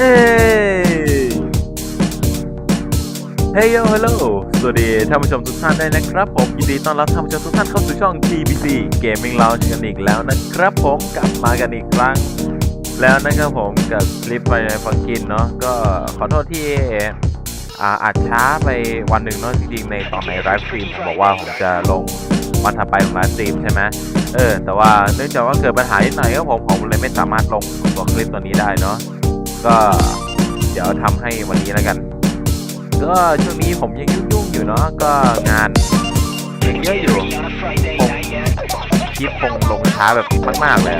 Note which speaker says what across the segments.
Speaker 1: เฮ้เฮ้ยฮัลโหลสวัสดีท่านผู้ชมทุกท่านด้วยนะครับ ผมยินดีต้อนรับท่านผู้ชมทุกท่านเข้าสู่ช่อง TBC Gaming Lounge กันอีกแล้วนะครับผมกลับมากันอีกครั้ง แล้วนะครับผมกับคลิปไปฟังกินเนาะก็ขอโทษที่อ่าอาจช้าไปวันหนึ่งเนาะจริงๆในตอนในไลฟ์สตรีมผมบอกว่าผมจะลงวันถัดไปของไลฟ์สตรีมใช่ไหมเออแต่ว่าเนื่องจากว่าเกิดปัญหานิดหน่อยครับผมผมเลยไม่สามารถลงตัวคลิปตัวนี้ได้เนาะ ก็เดี๋ยวทำให้วันนี้แล้วกัน ก็ช่วงนี้ผมยังยุ่งๆอยู่เนาะก็งานยังเยอะอยู่ผมคลิปคงลงช้าแบบมากๆเลย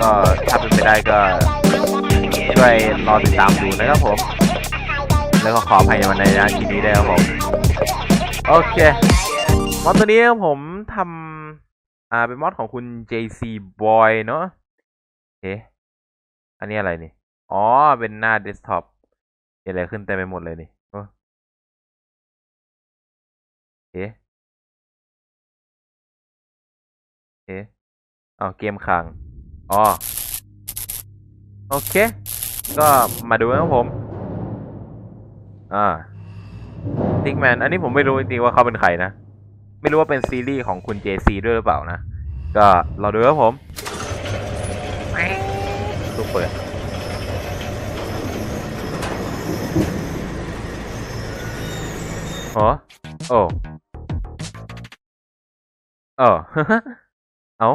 Speaker 1: ก็ถ้าเป็นไปได้ก็ช่วยรอติดตามดูนะครับผม แล้วก็ขออภัยในวันในนะทีนี้ได้วยครับผมโอเคมอดตัวนี้ผมทำอ่าเป็นมอดของคุณ JC Boy เนาะเอ๊ะอันนี้อะไรนี่ อ๋อ เป็นหน้าเดสก์ท็อปมีอะไรขึ้นเต็มไปหมดเลยนี่โอ้เอ๊ะเอ๊ะอ๋อเกมค้างอ๋อ โอเค ก็มาดูนะครับผม อ่าทิกแมน อันนี้ผมไม่รู้จริงๆว่าเขาเป็นใครนะ ไม่รู้ว่าเป็นซีรีส์ของคุณ JC ด้วยหรือเปล่านะ ก็เราดูครับผมลูกเปิด อ๋อโอ้เออเอา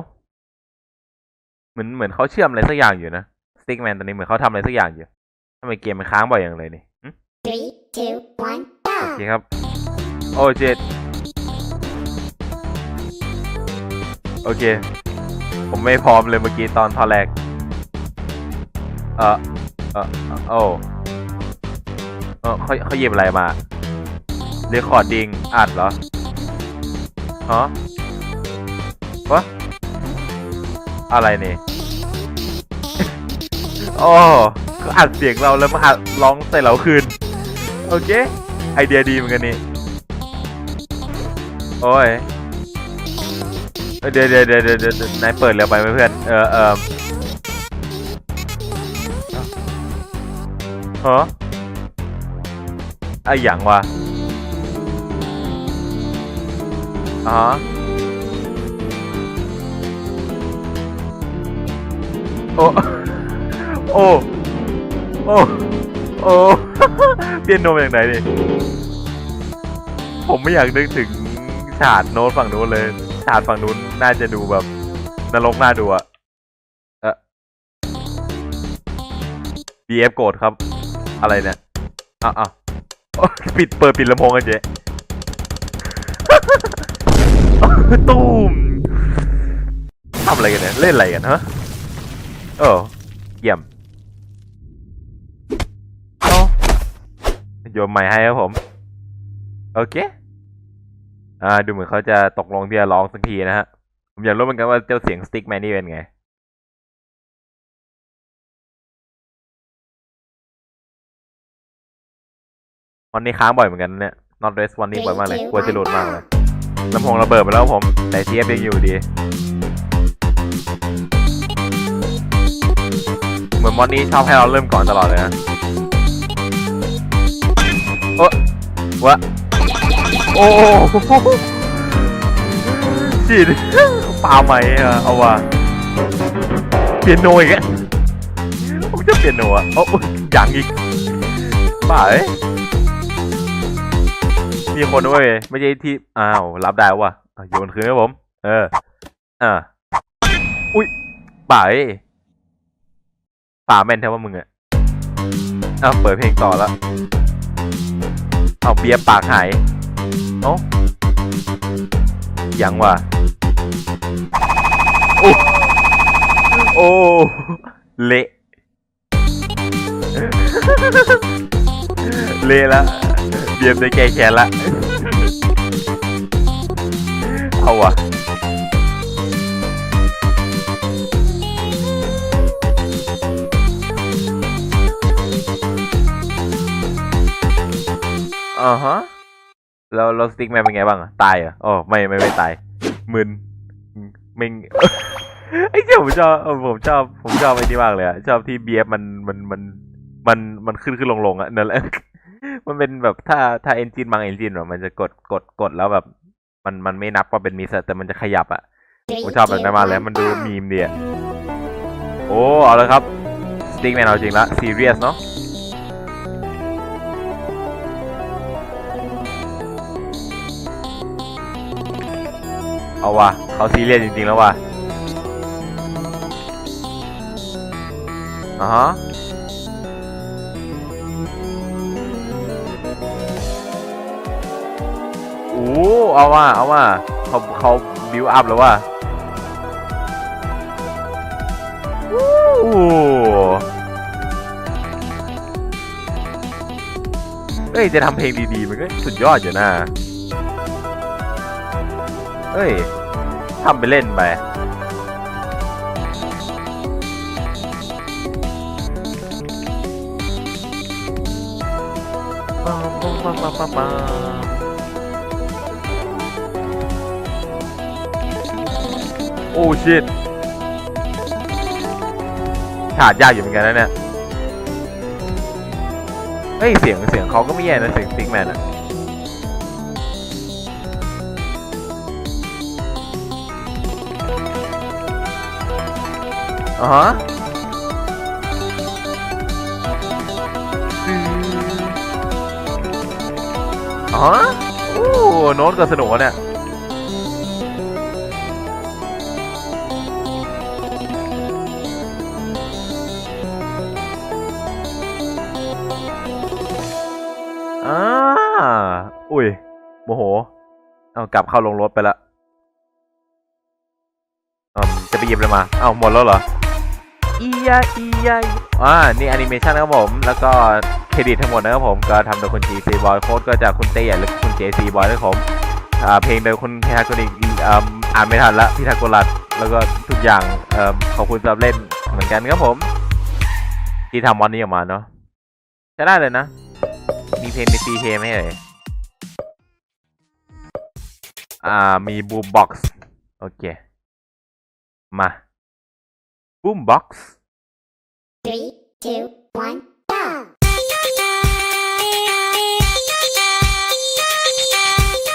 Speaker 1: เหมือนเหมือนเขาเชื่อมอะไรสักอย่างอยู่นะสติ๊กแมนตอนนี้เหมือนเขาทำอะไรสักอย่างอยู่ทำไมเกมมันค้างบ่อยอย่างเลยนี่หึ
Speaker 2: Three, two, one,
Speaker 1: โอ
Speaker 2: go!
Speaker 1: เคครับ โอ้เจ็ดโอเค ผมไม่พร้อมเลยเมื่อกี้ตอนท่อนแรก เออเออเอ่อโอ้เออเขาเขาหยิบอะไรมา เรคคอร์ดดิงอัดเหรอฮะวะอะไรนี่โอ้ก็อัดเสียงเราแล้วมาอัดร้องใส่เราคืน โอเค ไอเดียดีเหมือนกันนี่ โอ้ยเดี๋ยวเดี๋ยวเดี๋ยวเดี๋ยวนายเปิดเร็วไปเพื่อน เออเออฮะไอหยังวะ อ๋อโอ้โอ้โอ้โอ้เปียโนมาจากไหนนี่ผมไม่อยากนึกถึงฉาดโน้ตฝั่งนู้นเลยฉาดฝั่งนู้นน่าจะดูแบบนรกน่าดูอะเออ BF โกรธครับ อะไรเนี่ยอ้าวอ้าวปิดเปิดปิดลำโพงกันเจ๊ ตูมทำอะไรกันเนี่ย เล่นอะไรกันฮะเออเยี่ยมเอาโยนไม้ให้ครับผม โอเค อ่า ดูเหมือนเขาจะตกลงที่จะร้องสักทีนะฮะ ผมอยากรู้เหมือนกันว่าเจ้าเสียงสติ๊กแมนนี่เป็นไงวันนี้ค้างบ่อยเหมือนกันนะเนี่ย not rest วันนี้บ่อยมากเลย กลัวจะหลุดมากเลย ลำโพงระเบิดไปแล้วผม แต่เทียบยังอยู่ดี เหมือนมอนนี้ชอบให้เราเริ่มก่อนตลอดเลยนะโอ้วะโอ้จีดปาไหมอะเอาว่ะเปลี่ยนโนอีกอะผมจะเปลี่ยนโนอะโอ้ยังอีกบ้าเอ้ มีคนด้วยไม่ใช่ที่อ้าวรับได้ว่ะอะโยนคืนให้ผม เอออ่าอุ้ยป่าเอ้ยป่าแม่นแท้ว่ามึงอะอ้าวเปิดเพลงต่อแล้วเอาเบียร์ปากหายเอ้ายังวะโอ้โอ้เละ เละแล้ว เบียร์ได้แก้แค้นละ เอาวะอ่าฮะแล้วแล้วสติ๊กแมนเป็นไงบ้างอะตายเหรออ๋อไม่ไม่ไม่ตายมึนมิงไอ้เจ้าผมชอบผมชอบผมชอบไอ้นี่มากเลยอะชอบที่เบียร์มันมันมันมันมันขึ้นขึ้นลงลงอะนั่นแหละ มันเป็นแบบถ้าถ้าเอนจินบางเอนจินแบบมันจะกดกดกดแล้วแบบ มันมันไม่นับว่าเป็นมิสแต่มันจะขยับอะ
Speaker 2: Three,
Speaker 1: ผมชอบแบบนั้นมากเลย
Speaker 2: two,
Speaker 1: มันดู
Speaker 2: one,
Speaker 1: มีมเดียโอ้เอาเลยครับสติ๊กแมนเอาจริงละซีเรียสเนาะเอาว่ะเขาซีเรียสจริงๆแล้วว่ะอ่าฮะ เอาว่ะเอาว่ะเขาเขาบิวอัพแล้วว่ะเอ้ย จะทำเพลงดีๆ มันก็สุดยอดอยู่นะเอ้ยทำไปเล่นไป โอ้ชิตฉาดยากอยู่เหมือนกันนะเนี่ย เฮ้ย เสียงเสียงเขาก็ไม่แย่นะ เสียงติ๊กแมนอะอ่าฮะอ๋อโอ้โน้ตก็สนุกเนี่ย อุ้ย โมโห เอากลับเข้าลงรถไปละอืมจะไปหยิบอะไรมา เอาหมดแล้วเหรออียาอียาอ่า นี่แอนิเมชันนะครับผม แล้วก็เครดิตทั้งหมดนะครับผม ก็ทำโดยคุณ GC Boy โค้ดก็จากคุณเต้และคุณ JC Boy นะครับผม อ่า เพลงโดยคุณพิทากนิกอ่าอ่านไม่ทันละพิทากรัสแล้วก็ทุกอย่างเอ่อขอบคุณสำหรับเล่นเหมือนกันครับผม ที่ทำวันนี้ออกมาเนาะใช้ได้เลยนะ มีเพลงใน CK ไหมเอ่ย อ่า มีบูมบ็อกซ์โอเค มาบูมบ็อกซ์
Speaker 2: three, two, one, go!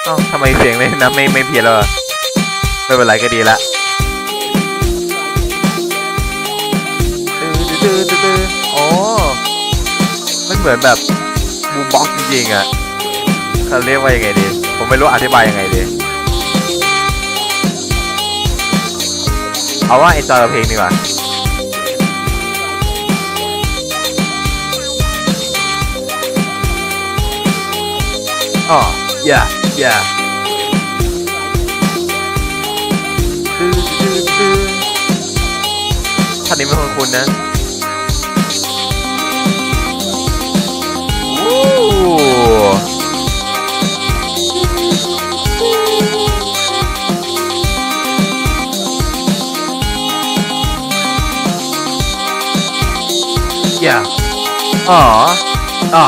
Speaker 1: เอ้าทำไมเสียงเลยนะไม่ไม่เพี้ยนแล้วอะไม่เป็นไรก็ดีละตื้อตื้อตื้อตื้ออ๋อมันเหมือนแบบบูมบ็อกซ์จริงๆอะเขาเรียกว่ายังไงดี ผมไม่รู้อธิบายยังไงดี เอาว่าเอนจอยกับเพลงดีกว่าอ๋อ yeah yeah ตื้อตื้อตื้อท่านนี้ไม่คนคุณนะ อ๋ออ๋อ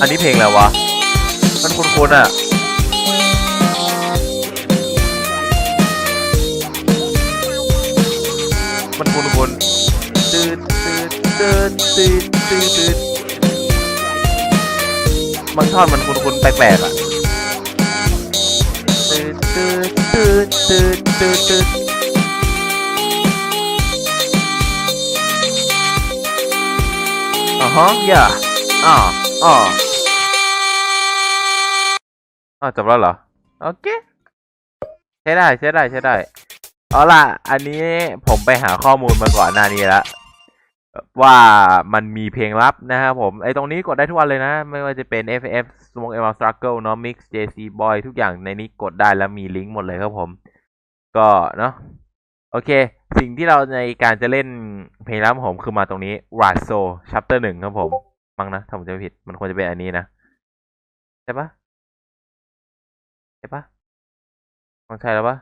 Speaker 1: อันนี้เพลงอะไรวะ มันคุ้นๆอะมันคุ้นๆตืดตืดตืดตืดตืดตืดบางท่อนมันคุ้นๆแปลกๆอะตืดตืดตืดตืดตืด ตืดอ่าฮะอย่าอ่าอ่าอ่าจบแล้วเหรอ โอเค ใช้ได้ใช้ได้ใช้ได้ เอาล่ะ อันนี้ผมไปหาข้อมูลมาก่อนหน้านี้แล้วว่ามันมีเพลงลับนะครับผม ไอตรงนี้กดได้ทุกวันเลยนะ ไม่ว่าจะเป็น FF Smoke M Struggle เนาะ Mix JC Boy ทุกอย่างในนี้กดได้แล้วมีลิงก์หมดเลยครับผม ก็เนาะ โอเค สิ่งที่เราในการจะเล่นเพลงลับของผมคือมาตรงนี้ r a s o Chapter หนึ่งครับผมมั้งนะถ้าผมจะไม่ผิดมันควรจะเป็นอันนี้นะ ใช่ปะใช่ปะต้องใช่แล้วปะ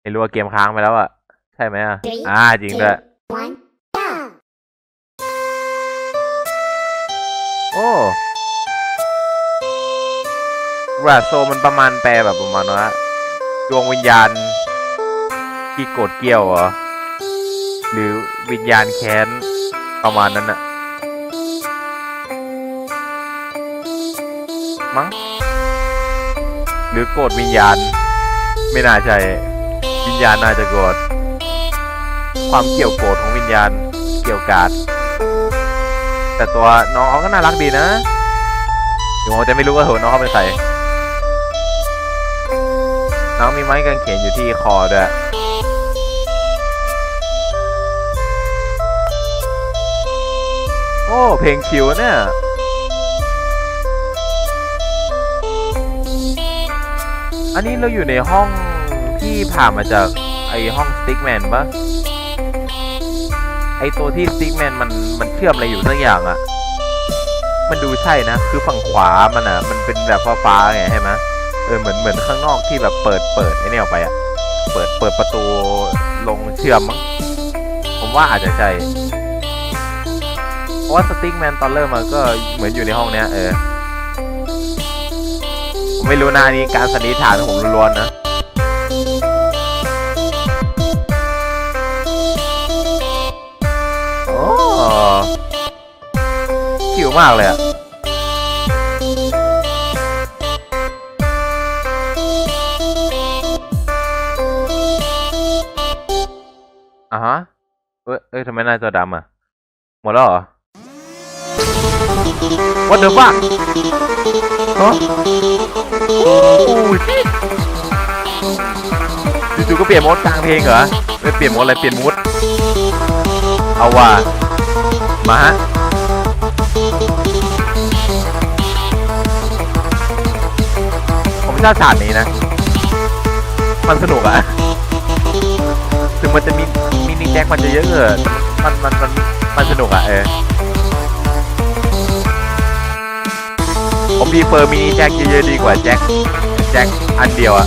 Speaker 1: ไม่รู้ว่าเกมค้างไปแล้วอะใช่ไหมอะ
Speaker 2: Three,
Speaker 1: อ่าจริงด้วย
Speaker 2: two, one, go!
Speaker 1: โอ้ราโซมันประมาณแปลแบบประมาณว่าดวงวิญญาณ ที่โกรธเกี้ยวเหรอ หรือวิญญาณแค้นประมาณนั้นอะมั้งหรือโกรธวิญญาณ ไม่น่าใช่ วิญญาณน่าจะโกรธความเกี่ยวโกรธของวิญญาณเกี่ยวกาดแต่ตัวน้องเขาก็น่ารักดีนะถึงผมจะไม่รู้ว่าหัวน้องเขาเป็นใครน้องมีไม้กางเขนอยู่ที่คอด้วย โอ้ เพลงคิวเนี่ยอันนี้เราอยู่ในห้องที่ผ่านมาจากไอห้องสติ๊กแมนปะไอตัวที่สติ๊กแมนมันมันเชื่อมอะไรอยู่สักอย่างอะมันดูใช่นะ คือฝั่งขวามันอะมันเป็นแบบฟ้าๆไงใช่ไหมเออเหมือนเหมือนข้างนอกที่แบบเปิดเปิดไอเนี่ยออกไปอะเปิดเปิดประตูลงเชื่อมมั้งผมว่าอาจจะใช่ เพราะว่าสติ๊กแมนตอนเริ่มมันก็เหมือนอยู่ในห้องเนี้ยเออผมไม่รู้นะนี้การสันนิษฐานของผมล้วนๆนะโอ้คิวมากเลยอะอะฮะเอ้ยเอ้ยทำไมหน้าจอดำอะ หมดแล้วเหรอ What the fuck ฮะโอ้ยจู่ๆก็เปลี่ยนโหมดกลางเพลงเหรอไม่เปลี่ยนโหมดอะไรเปลี่ยนมูดเอาว่ามาฮะผมชอบฉากนี้นะ มันสนุกอะถึงมันจะมีมินิแจ็คมันจะเยอะเกินมันมันมันมันสนุกอะเออ ผมดีเฟอร์มินิแจ็คเยอะๆดีกว่าแจ็คแจ็คอันเดียวอะ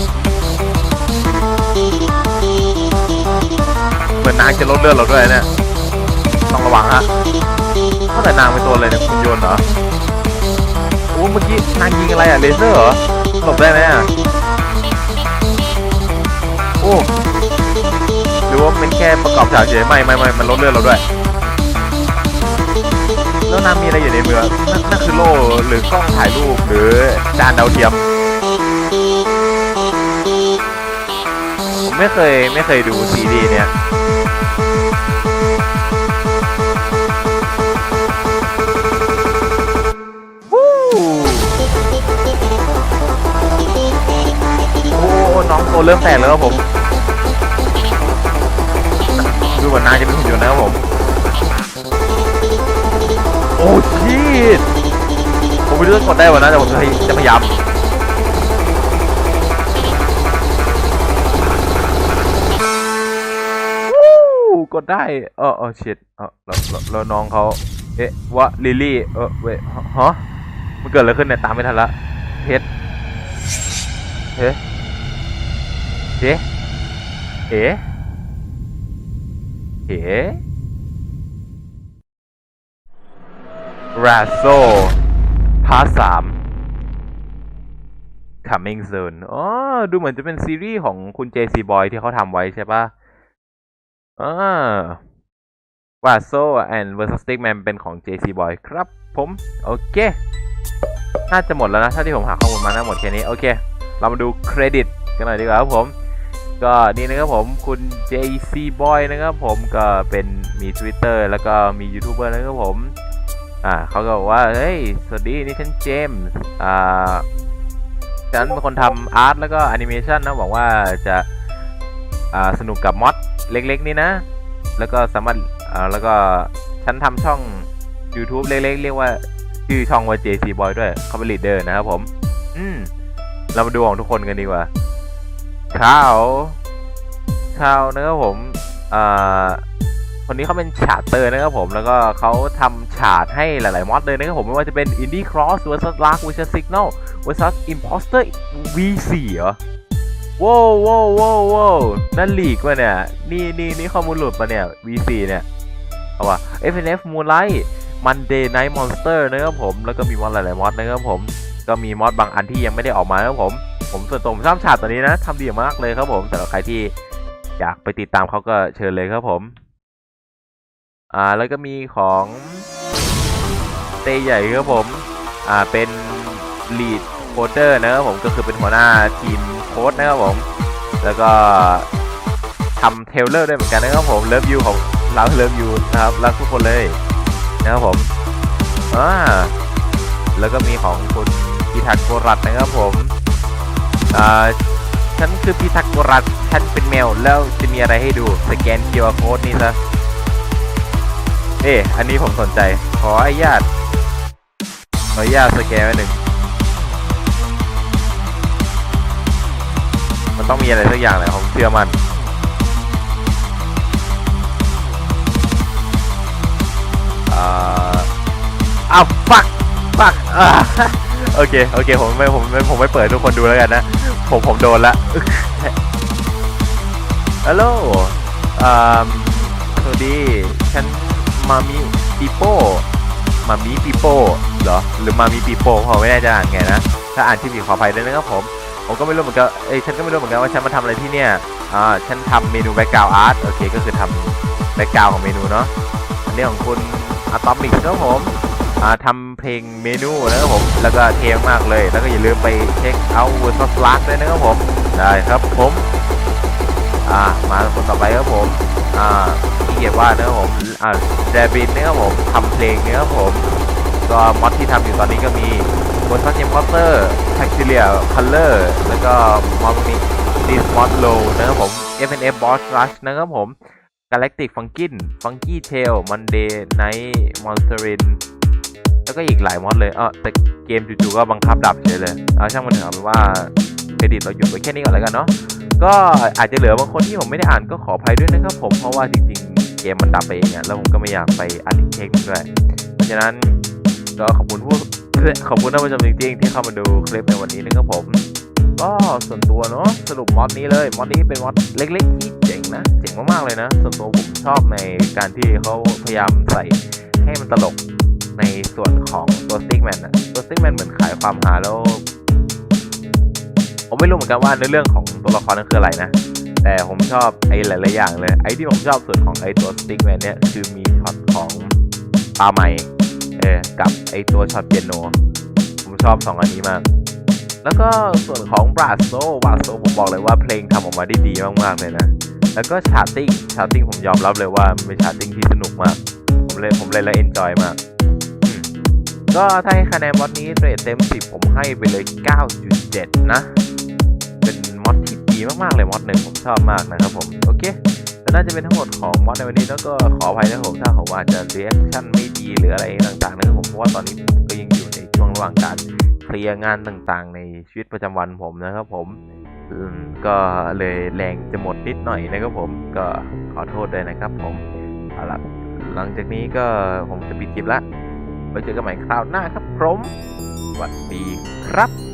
Speaker 1: เหมือนนางจะลดเลือดเราด้วยเนี่ยต้องระวังฮะเท่าแต่นางเป็นตัวอะไรเนี่ยคุณโยนเหรอโอ้เมื่อกี้นางยิงอะไรอะเลเซอร์เหรอหลบได้ไหมอะโอ้หรือว่ามันแค่ประกอบฉากเฉยไม่ไม่ไม่มันลดเลือดเราด้วย แล้วน้ำมีอะไรอยู่ในมือนั่นนั่นคือโล่หรือกล้องถ่ายรูปหรือจานดาวเทียม ผมไม่เคยไม่เคยดูซีรีส์เนี่ยวู้โอ้น้องตัวเริ่มแตกแล้วครับผม ดูเหมือนนายจะเป็นหุ่นยนต์นะครับผม โอ้ชีตผมไม่รู้จะกดได้วะนะแต่ผมจะพยายามวู้กดได้เออเออชิตเออแล้วแล้วแล้วน้องเขาเอ๊ะวะลิลลี่ เออเว้ยฮะมันเกิดอะไรขึ้นเนี่ยตามไม่ทันละเพชรเฮ้เฮ้เอ๋เอ๋ ราโซพาร์ทสาม coming soon อ๋อ ดูเหมือนจะเป็นซีรีส์ของคุณ JC Boy ที่เขาทำไว้ใช่ปะอ่าวาโซ and versus Stickman เป็นของ JC Boy ครับผม โอเค น่าจะหมดแล้วนะ ถ้าที่ผมหาข้อมูลมาน่าหมดแค่นี้ โอเค เรามาดูเครดิตกันหน่อยดีกว่าครับผม ก็นี่นะครับผมคุณ JC Boy นะครับผมก็เป็นมี Twitter แล้วก็มียูทูบเบอร์นะครับผม อ่าเขาก็บอกว่า เฮ้ย สวัสดี นี่ฉันเจมส์อ่าฉันเป็นคนทำอาร์ตแล้วก็แอนิเมชันนะหวังว่าจะอ่าสนุกกับมอดเล็ก ๆ นี่นะ แล้วก็สามารถอ่าแล้วก็ฉันทำช่อง YouTube เล็ก ๆ เรียกว่าชื่อช่องว่า JC Boy ด้วยเขาเป็นลีดเดอร์นะครับผม อืม เรามาดูของทุกคนกันดีกว่าข่าวข่าวนะครับผมอ่า คนนี้เขาเป็นฉาดเตอร์นะครับผม แล้วก็เขาทำฉาดให้หลาย ๆ มอดเลยนะครับผม ไม่ว่าจะเป็น Indie Cross vs Lark vs Signal vs Imposter V4 เหรอว้าวว้าวว้าวว้าวนั่นหลีกวะเนี่ย นี่นี่นี่ข้อมูลหลุดปะเนี่ย V4 เนี่ย เอาว่ะ FNF Moonlight Monday Night Monster นะครับผม แล้วก็มีมอดหลาย ๆ มอดนะครับผม ก็มีมอดบางอันที่ยังไม่ได้ออกมานะครับผม ผมส่วนตัวผมชอบฉาดตัวนี้นะทำดีมากเลยครับผมสำหรับใครที่อยากไปติดตามเขาก็เชิญเลยครับผม อ่าแล้วก็มีของเตใหญ่ครับผมอ่าเป็น lead coder นะครับผมก็คือเป็นหัวหน้าทีมโค้ดนะครับผม แล้วก็ทำเทเลอร์ด้วยเหมือนกันนะครับผมเลิฟยูของเราเลิฟยูนะครับรักทุกคนเลยนะครับผมอ่าแล้วก็มีของคุณพิทักษ์โกรัตนะครับผมอ่าฉันคือพิทักษ์โกรัตฉันเป็นแมวแล้วจะมีอะไรให้ดูสแกน QR code นี่ซะ เอ๊อันนี้ผมสนใจ ขออนุญาต ขออนุญาตสแกนไว้หนึ่ง มันต้องมีอะไรสักอย่างแหละผมเชื่อมันอ่าอ้าวฟักฟักอ่าโอเค โอเค ผมไม่ ผมไม่ ผมไม่เปิดทุกคนดูแล้วกันนะ ผม ผมโดนละฮัลโหลอ่าสวัสดี ฉัน มามิปีโป้มามิปีโป้เหรอหรือมามิปีโป้ผมไม่แน่ใจอ่านไงนะถ้าอ่านที่ผิดขออภัยด้วยนะครับผมผมก็ไม่รู้เหมือนกันเอ้ยฉันก็ไม่รู้เหมือนกันว่าฉันมาทำอะไรที่เนี่ยอ่าฉันทำเมนูแบ็กกราวอาร์ตโอเคก็คือทำแบ็กกราวของเมนูเนาะอันนี้ของคุณอะตอมิกครับผมอ่าทำเพลงเมนูนะครับผมแล้วก็เทมากเลย แล้วก็อย่าลืมไปเช็คเอาท์เวอร์ซัสลักด้วยนะครับผมได้ครับผมอ่ามาคนต่อไปครับผม อ่าที่เกียรว่านะครับผมอ่าแดบินนะครับผมทำเพลงนะครับผมก็มอดที่ทำอยู่ตอนนี้ก็มีบนซักเกมคอเตอร์แท็กซิเลียคัลเลอร์แล้วก็มอดนี้ดิสมอดโลนะครับผม FNF Boss Rush นะครับผม Galactic Funkin Funky Tail Monday Night Monsterin แล้วก็อีกหลายมอดเลยเออแต่เกมจู่ๆก็บังคับดับเฉยเลย เอาช่างมันเถอะเอาเป็นว่าเครดิตเราหยุดไว้แค่นี้ก่อนแล้วกันเนาะ ก็อาจจะเหลือบางคนที่ผมไม่ได้อ่านก็ขออภัยด้วยนะครับผมเพราะว่าจริงๆ เกมมันดับไปเองอะแล้วผมก็ไม่อยากไปอัดอีกเทคนึงด้วย เพราะฉะนั้นก็ขอบคุณผู้ขอบคุณท่านผู้ชมจริงๆที่เข้ามาดูคลิปในวันนี้นะครับผม ก็ส่วนตัวเนาะสรุปมอดนี้เลยมอดนี้เป็นมอดเล็กๆที่เจ๋งนะเจ๋งมากๆเลยนะ ส่วนตัวผมชอบในการที่เขาพยายามใส่ให้มันตลกในส่วนของตัวสติ๊กแมนอะตัวสติ๊กแมนเหมือนขายความหาแล้ว ผมไม่รู้เหมือนกันว่าในเรื่องของตัวละครนั้นคืออะไรนะ แต่ผมชอบไอ้หลายๆอย่างเลย ไอ้ที่ผมชอบส่วนของไอ้ตัวสติ๊กแมนเนี่ยคือมีช็อตของปลาไม้เออกับไอ้ตัวช็อตเปียโน ผมชอบสองอันนี้มาก แล้วก็ส่วนของบราโซบราโซผมบอกเลยว่าเพลงทำออกมาได้ดีมากๆเลยนะ แล้วก็ชาร์ติ้งชาร์ติ้งผมยอมรับเลยว่าเป็นชาร์ติ้งที่สนุกมาก ผมเลยผมเลยแล้วเอนจอยมากก็ถ้าให้คะแนนมอดนี้เรทเต็ม 10 ผมให้ไปเลย 9.7 นะเป็น มอดที่ดีมากๆเลยมอดหนึ่งผมชอบมากนะครับผมโอเคแล้วน่าจะเป็นทั้งหมดของมอดในวันนี้แล้วก็ขออภัยนะผมถ้าผมอาจจะเรีแอคชั่นไม่ดีหรืออะไรต่างๆนะครับผมเพราะว่าตอนนี้ผมก็ยังอยู่ในช่วงระหว่างการเคลียร์งานต่างๆ ในชีวิตประจำวันผมนะครับผมอืมก็เลยแรงจะหมดนิดหน่อยนะครับผมก็ขอโทษด้วยนะครับผมเอาละหลังจากนี้ก็ผมจะปิดคลิปละไว้เจอกันใหม่คราวหน้าครับผมสวัสดีครับ